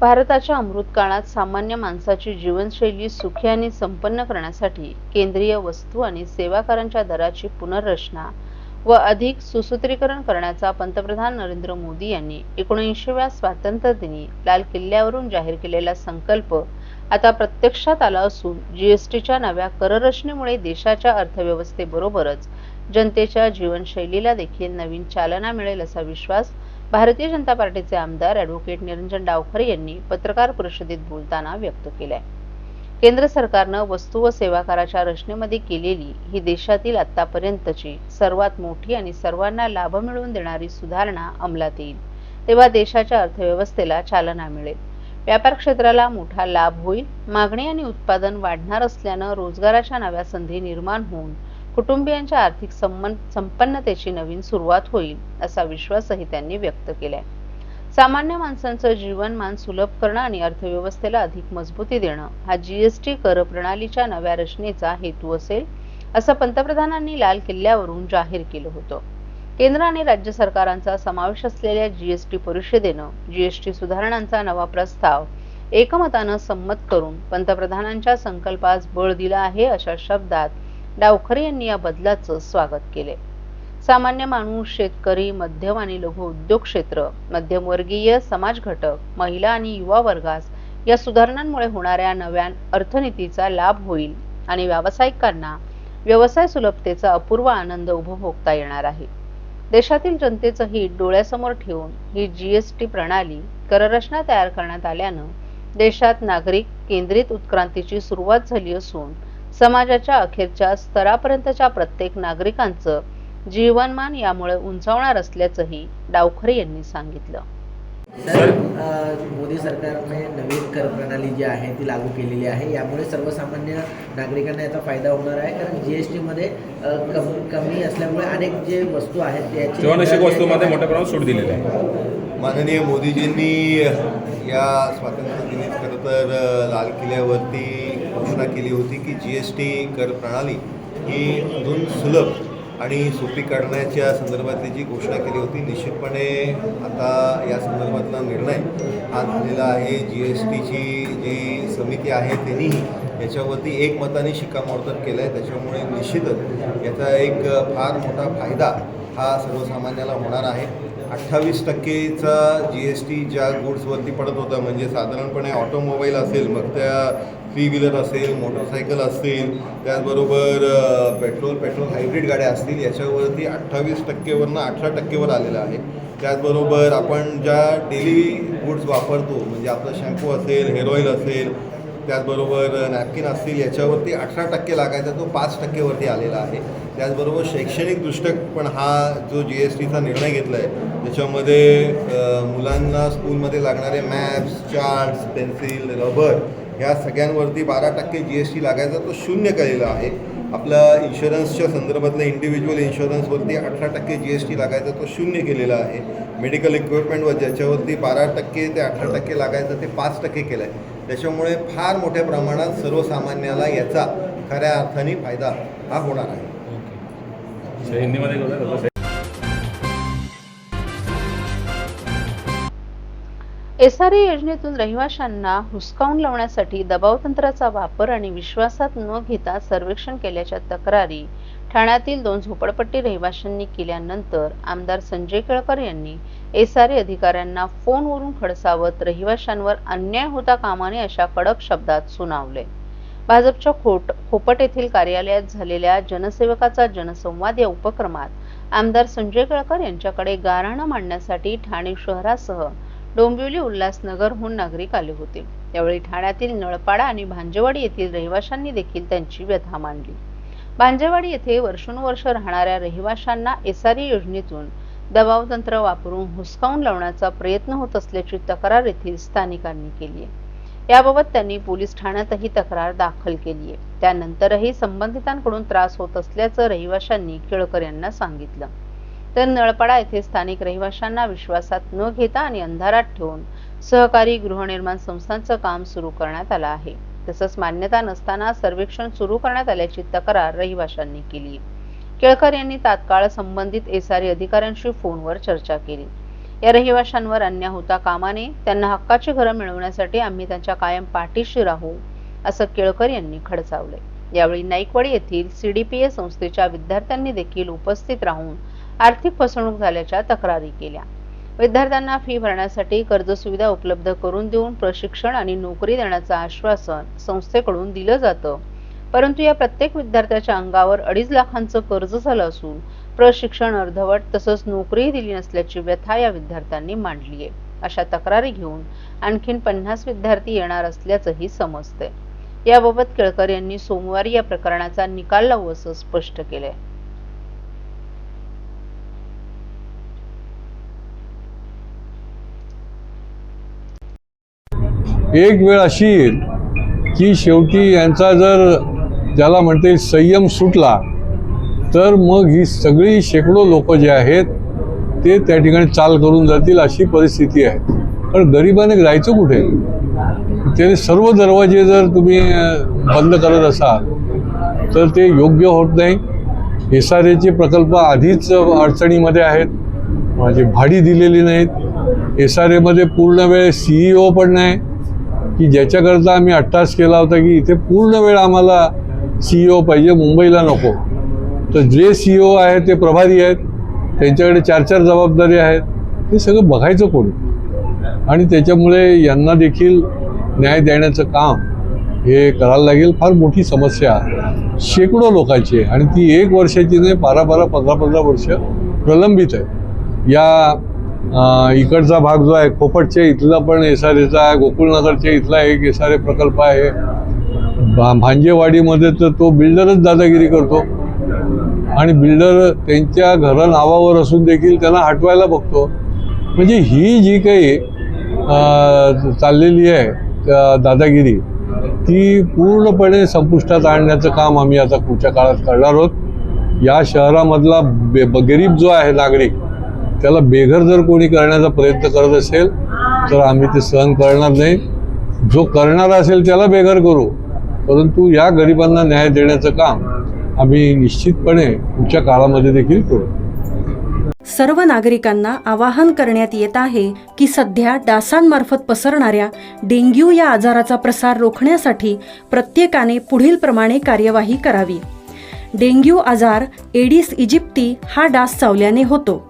भारताच्या अमृतकाळात सामान्य माणसाची जीवनशैली सुखी आणि संपन्न करण्यासाठी केंद्रीय वस्तू आणि सेवा करांच्या दराची पुनर्रचना व अधिक सुसूत्रीकरण करण्याचा पंतप्रधान नरेंद्र मोदी यांनी एकोणऐंशीव्या स्वातंत्र्यदिनी लाल किल्ल्यावरून जाहीर केलेला संकल्प आता प्रत्यक्षात आला असून जीएसटीच्या नव्या कररचनेमुळे देशाच्या अर्थव्यवस्थेबरोबरच जनतेच्या जीवनशैलीला देखील नवीन चालना मिळेल असा विश्वास भारतीय जनता पार्टीचे आमदार ॲडव्होकेट निरंजन डावखरे यांनी पत्रकार परिषदेत बोलताना व्यक्त केलाय. केंद्र सरकारनं वस्तू व सेवा कराच्या रचनेमध्ये केलेली ही देशातील आतापर्यंतची सर्वात मोठी आणि सर्वांना लाभ मिळवून देणारी सुधारणा अंमलात येईल. तेव्हा देशाच्या अर्थव्यवस्थेला चालना मिळेल. व्यापार क्षेत्राला मोठा लाभ होईल. मागणी आणि उत्पादन वाढणार असल्यानं रोजगाराच्या नव्या संधी निर्माण होऊन कुटुंबियांच्या आर्थिक संपन्नतेची नवीन सुरुवात होईल असा विश्वासही त्यांनी व्यक्त केलाय. सामान्य माणसांचं जीवनमान सुलभ करणं आणि अर्थव्यवस्थेला अधिक मजबूती देणं हा जीएसटी कर प्रणालीच्या नव्या रचनेचा हेतू असेल असं पंतप्रधानांनी लाल किल्ल्यावरून जाहीर केलं होतं. केंद्र आणि राज्य सरकारांचा समावेश असलेल्या जीएसटी परिषदेनं जीएसटी सुधारणांचा नवा प्रस्ताव एकमतानं संमत करून पंतप्रधानांच्या संकल्पास बळ दिला आहे अशा शब्दात डावखरे यांनी या बदलाचं स्वागत केले. सामान्य माणूस शेतकरी मध्यम आणि लघु उद्योग क्षेत्र मध्यमवर्गीय समाज घटक महिला आणि युवा वर्गास या सुधारणांमुळे होणाऱ्या नव्या अर्थनीतीचा लाभ होईल आणि व्यावसायिकांना व्यवसाय सुलभतेचा अपूर्व आनंद उपभोगता येणार आहे. देशातील जनतेचं हित डोळ्यासमोर ठेवून ही जीएसटी प्रणाली कररचना तयार करण्यात आल्यानं देशात नागरिक केंद्रित उत्क्रांतीची सुरुवात झाली असून समाजाच्या अखेरच्या स्तरापर्यंतच्या प्रत्येक नागरिकांचं जीवनमान यामुळे उंचावणार असल्याचंही डावखरे यांनी सांगितलं. सर मोदी सरकारने नवीन कर प्रणाली जी आहे ती लागू केलेली आहे. यामुळे सर्वसामान्य नागरिकांना याचा फायदा होणार आहे. कारण जी एस टीमध्ये कमी कमी असल्यामुळे अनेक जे वस्तू आहेत त्याची वस्तूमध्ये मोठ्या प्रमाणात सूट दिलेली आहे. माननीय मोदीजींनी या स्वातंत्र्य दिनी खरं तर लाल किल्ल्यावरती घोषणा केली होती की जी एस टी कर प्रणाली ही अजून सुलभ आणि सोपी करण्याच्या संदर्भातली जी घोषणा केली होती निश्चितपणे आता या संदर्भातला निर्णय हा झालेला आहे. जी एस टीची जी समिती आहे त्यांनीही याच्यावरती एकमताने शिक्कामोर्तब केलं आहे त्याच्यामुळे निश्चितच याचा एक फार मोठा फायदा हा सर्वसामान्याला होणार आहे. अठ्ठावीस टक्केचा जी एस टी ज्या गुड्सवरती पडत होता म्हणजे साधारणपणे ऑटोमोबाईल असेल मग त्या थ्री व्हीलर असेल मोटरसायकल असतील त्याचबरोबर पेट्रोल पेट्रोल हायब्रिड गाड्या असतील याच्यावरती अठ्ठावीस टक्केवरनं अठरा टक्केवर आलेलं आहे. त्याचबरोबर आपण ज्या डेली गुड्स वापरतो म्हणजे आपलं शॅम्पू असेल हेअर ऑइल असेल त्याचबरोबर नॅपकिन असतील याच्यावरती अठरा टक्के लागायचा तो पाच टक्केवरती आलेला आहे. त्याचबरोबर शैक्षणिक दृष्ट्या पण हा जो जी एस टीचा निर्णय घेतला आहे त्याच्यामध्ये मुलांना स्कूलमध्ये लागणारे मॅप्स चार्ट्स पेन्सिल रबर ह्या सगळ्यांवरती बारा टक्के जी एस टी लागायचा तो शून्य केलेला आहे. आपला इन्शुरन्सच्या संदर्भातल्या इंडिव्हिज्युअल इन्शुरन्सवरती अठरा टक्के जी एस टी लागायचा तो शून्य केलेला आहे. मेडिकल इक्विपमेंटवर ज्याच्यावरती बारा टक्के ते अठरा टक्के लागायचं ते पाच टक्के केलं आहे त्याच्यामुळे फार मोठ्या प्रमाणात सर्वसामान्याला याचा खऱ्या अर्थाने फायदा हा होणार आहे. ओके हिंदीमध्ये बोला एसआरए योजनेतून रहिवाशांना हुसकावून लावण्यासाठी दबाव तंत्राचा वापर आणि विश्वासात न घेता सर्वेक्षण केल्याच्या तक्रारी ठाण्यातील दोन झोपडपट्टी रहिवाशांनी केल्यानंतर आमदार संजय केळकर यांनी एसआरए अधिकाऱ्यांना फोनवरून खडसावत रहिवाशांवर अन्याय होता कामाने अशा कडक शब्दात सुनावले. भाजपच्या खोट खोपट येथील कार्यालयात झालेल्या जनसेवकाचा जनसंवाद या उपक्रमात आमदार संजय केळकर यांच्याकडे गाऱ्हाणं मांडण्यासाठी ठाणे शहरासह डोंबिवली उल्हासनगरहून नागरिक आले होते. त्यावेळी ठाण्यातील नळपाडा आणि भांजेवाडी येथील रहिवाशांनी देखील त्यांची व्यथा मांडली. भांजेवाडी येथे वर्षानुवर्ष राहणाऱ्या रहिवाशांना एसआरई योजनेतून दबाव तंत्र वापरून हुसकावून लावण्याचा प्रयत्न होत असल्याची तक्रार येथील स्थानिकांनी केली आहे. याबाबत त्यांनी पोलीस ठाण्यातही तक्रार दाखल केली आहे. त्यानंतरही संबंधितांकडून त्रास होत असल्याचं रहिवाशांनी केळकर यांना सांगितलं. तर नळपाडा येथे स्थानिक रहिवाशांना विश्वासात न घेता आणि अंधारात ठेवून सहकारी गृहनिर्माण संस्थांचं काम सुरू करण्यात आलं आहे. तसंच मान्यता नसताना सर्वेक्षण सुरू करण्यात आल्याची तक्रार रहिवाशांनी केली. केळकर यांनी तात्काळ संबंधित एसआरई अधिकाऱ्यांशी फोनवर चर्चा केली. या रहिवाशांवर अन्याय होता कामाने त्यांना हक्काची घरं मिळवण्यासाठी आम्ही त्यांच्या कायम पाठीशी राहू असं केळकर यांनी खडसावले यावेळी नाईकवाडी येथील सीडीपीए संस्थेच्या विद्यार्थ्यांनी देखील उपस्थित राहून आर्थिक फसवणूक झाल्याच्या तक्रारी केल्या. विद्यार्थ्यांना फी भरण्यासाठी कर्ज सुविधा उपलब्ध करून देऊन प्रशिक्षण आणि नोकरी देण्याचं आश्वासन संस्थेकडून दिलं जातं. परंतु या प्रत्येक विद्यार्थ्याच्या अंगावर अडीच लाखांचं कर्ज झालं असून प्रशिक्षण अर्धवट तसंच नोकरीही दिली नसल्याची व्यथा या विद्यार्थ्यांनी मांडली आहे. अशा तक्रारी घेऊन आणखीन पन्नास विद्यार्थी येणार असल्याचंही समजतंय. याबाबत केळकर यांनी सोमवारी या प्रकरणाचा निकाल लावू असं स्पष्ट केलंय. एक वेळ अशी येईल की शेवटी यांचा जर ज्याला म्हणते संयम सुटला तर मग ही सगळी शेकडो लोक जे आहेत ते त्या ठिकाणी चाल करून जातील अशी परिस्थिती आहे. पण गरिबाने जायचं कुठे? ते सर्व दरवाजे जर तुम्ही बंद करत असाल तर ते योग्य होत नाही. एस आर एचे प्रकल्प आधीच अडचणीमध्ये आहेत. म्हणजे भाडी दिलेली नाहीत. एस आर एमध्ये पूर्ण वेळ सीईओ पण नाही. की ज्याच्याकरता आम्ही अट्टास केला होता की इथे पूर्ण वेळ आम्हाला सी ओ पाहिजे मुंबईला नको. तर जे सी ओ आहेत ते प्रभारी आहेत त्यांच्याकडे चार चार जबाबदारी आहेत हे सगळं बघायचं कोणी? आणि त्याच्यामुळे यांना देखील न्याय देण्याचं काम हे करायला लागेल. फार मोठी समस्या शेकडो लोकांची आहे. आणि ती एक वर्षाची नाही बारा बारा पंधरा पंधरा वर्ष प्रलंबित आहे. या इकडचा भाग जो आहे खोपटच्या इथला पण एस आर एचा आहे गोकुळनगरचे इथला एक एस आर ए प्रकल्प आहे. भा भांजेवाडीमध्ये तर तो बिल्डरच दादागिरी करतो. आणि बिल्डर त्यांच्या घरा नावावर असून देखील त्यांना हटवायला बघतो. म्हणजे ही जी काही चाललेली आहे दादागिरी ती पूर्णपणे संपुष्टात आणण्याचं काम आम्ही आता पुढच्या काळात करणार आहोत. या शहरामधला बे ब- गरीब जो आहे नागरिक त्याला बेघर जर कोणी करण्याचा प्रयत्न करत असेल तर आम्ही ते सहन करणार नाही. जो करणारा असेल त्याला बेघर करू. परंतु या गरिबांना न्याय देण्याचं काम आम्ही निश्चितपणे पुढच्या काळामध्ये देखील करू. सर्व नागरिकांना आवाहन करण्यात येत आहे की सध्या डासांमार्फत पसरणाऱ्या डेंग्यू या आजाराचा प्रसार रोखण्यासाठी प्रत्येकाने पुढीलप्रमाणे कार्यवाही करावी. डेंग्यू आजार एडिस इजिप्ती हा डास चावल्याने होतो.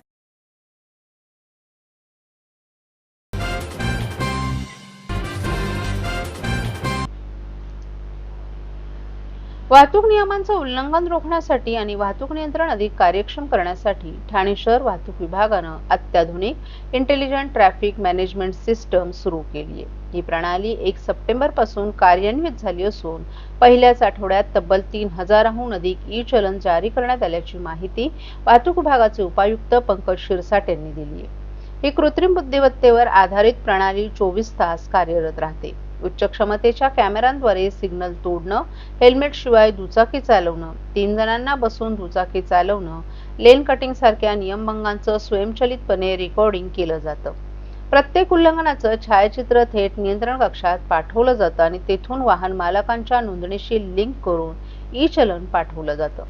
वाहतूक नियमांचं उल्लंघन रोखण्यासाठी आणि वाहतूक नियंत्रण अधिक कार्यक्षम करण्यासाठी ठाणे शहर वाहतूक विभागानं अत्याधुनिक इंटेलिजंट ट्रॅफिक मॅनेजमेंट सिस्टम सुरू केली आहे. ही प्रणाली एक सप्टेंबरपासून कार्यान्वित झाली असून पहिल्याच आठवड्यात तब्बल तीन हजाराहून अधिक ई चलन जारी करण्यात आल्याची माहिती वाहतूक विभागाचे उपायुक्त पंकज शिरसाट यांनी दिली आहे. ही कृत्रिम बुद्धिमत्तेवर आधारित प्रणाली चोवीस तास कार्यरत राहते. उच्च क्षमतेच्या कॅमेऱ्यांद्वारे सिग्नल तोडणं हेल्मेट शिवाय दुचाकी चालवणं तीन जणांना बसून दुचाकी चालवणं लेन कटिंग सारख्या नियमभंगांचं स्वयंचलितपणे रेकॉर्डिंग केलं जातं. प्रत्येक उल्लंघनाचं छायाचित्र थेट नियंत्रण कक्षात पाठवलं जातं आणि तेथून वाहन मालकांच्या नोंदणीशी लिंक करून ई चलन पाठवलं जातं.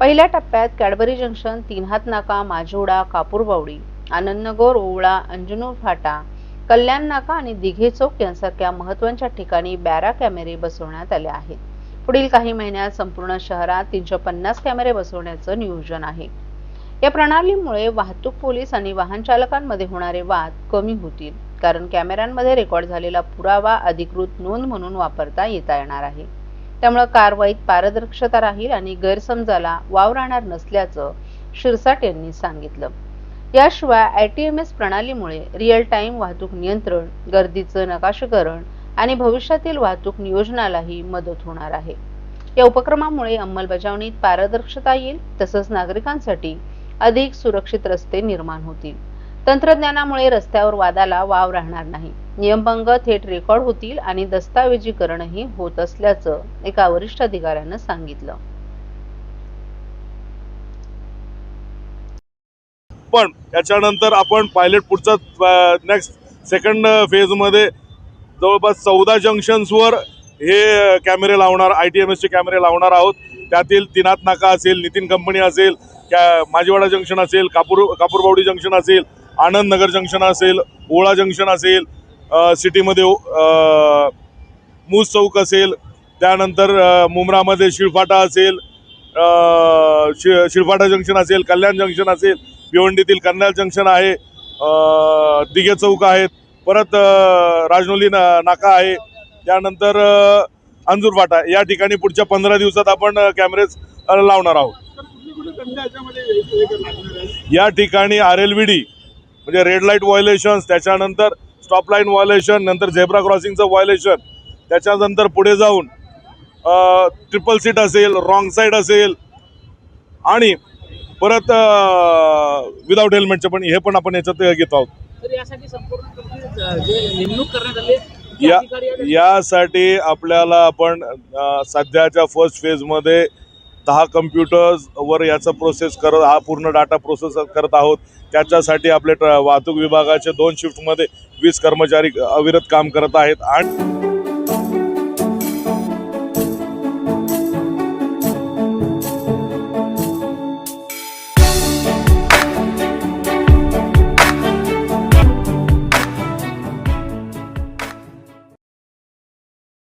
पहिल्या टप्प्यात कॅडबरी जंक्शन तीन हात नाका माजोडा कापूरबावडी आनंदनगर ओवळा अंजनूर फाटा कल्याण नाका आणि दिघे चौक यांसारख्या महत्त्वाच्या ठिकाणी बॅरा कॅमेरे बसवण्यात आले आहेत. पुढील काही महिन्यात संपूर्ण शहरात तीनशे पन्नास कॅमेरे बसवण्याचं नियोजन आहे. या प्रणालीमुळे वाहतूक पोलीस आणि वाहन चालकांमध्ये होणारे वाद कमी होतील कारण कॅमेऱ्यांमध्ये रेकॉर्ड झालेला पुरावा अधिकृत नोंद म्हणून वापरता येता येणार आहे. त्यामुळे कारवाईत पारदर्शकता राहील आणि गैरसमजाला वाव राहणार नसल्याचं शिरसाट यांनी सांगितलं. याशिवाय आय टी एम एस प्रणालीमुळे रिअल टाइम वाहतूक नियंत्रण गर्दीचं नकाशीकरण आणि भविष्यातील वाहतूक नियोजनालाही मदत होणार आहे. या उपक्रमामुळे अंमलबजावणीत पारदर्शकता येईल तसंच नागरिकांसाठी अधिक सुरक्षित रस्ते निर्माण होतील. तंत्रज्ञानामुळे रस्त्यावर वादाला वाव राहणार नाही. नियमभंग थेट रेकॉर्ड होतील आणि दस्तावेजीकरणही होत असल्याचं एका वरिष्ठ अधिकाऱ्यानं सांगितलं. पण याच्यानंतर आपण पायलट पुढचा नेक्स्ट सेकंड फेजमध्ये जवळपास चौदा जंक्शन्सवर हे कॅमेरे लावणार आय टी एम एसचे कॅमेरे लावणार आहोत. त्यातील तिनात नाका असेल नितीन कंपनी असेल कॅ माजीवाडा जंक्शन असेल कापूर कापूरबावडी जंक्शन असेल आनंद नगर जंक्शन असेल ओळा जंक्शन असेल सिटीमध्ये मूस चौक असेल त्यानंतर मुंब्रामध्ये शिळफाटा असेल शि शिळफाटा जंक्शन असेल कल्याण जंक्शन असेल भिवंडीतील कन्याल जंक्शन आहे दिघे चौक आहेत परत राजनोली ना नाका आहे त्यानंतर अ, अंजूर फाटा या ठिकाणी पुढच्या पंधरा दिवसात आपण कॅमेरेज लावणार आहोत. या ठिकाणी आर एल व्ही डी म्हणजे रेड लाइट व्हायोलेशन्स त्याच्यानंतर स्टॉप लाईन व्हायोलेशन नंतर झेब्रा क्रॉसिंगचं व्हायोलेशन त्याच्यानंतर पुढे जाऊन ट्रिपल सीट असेल रॉंग साईड असेल आणि परत विदाऊट हेल्मेटचं पण हे पण आपण याच्यात घेत आहोत. यासाठी आपल्याला आपण सध्याच्या फर्स्ट फेजमध्ये दहा कम्प्युटर्सवर याचा प्रोसेस करत हा पूर्ण डाटा प्रोसेस करत आहोत. त्याच्यासाठी आपले वाहतूक विभागाचे दोन शिफ्टमध्ये वीस कर्मचारी अविरत काम करत आहेत. आणि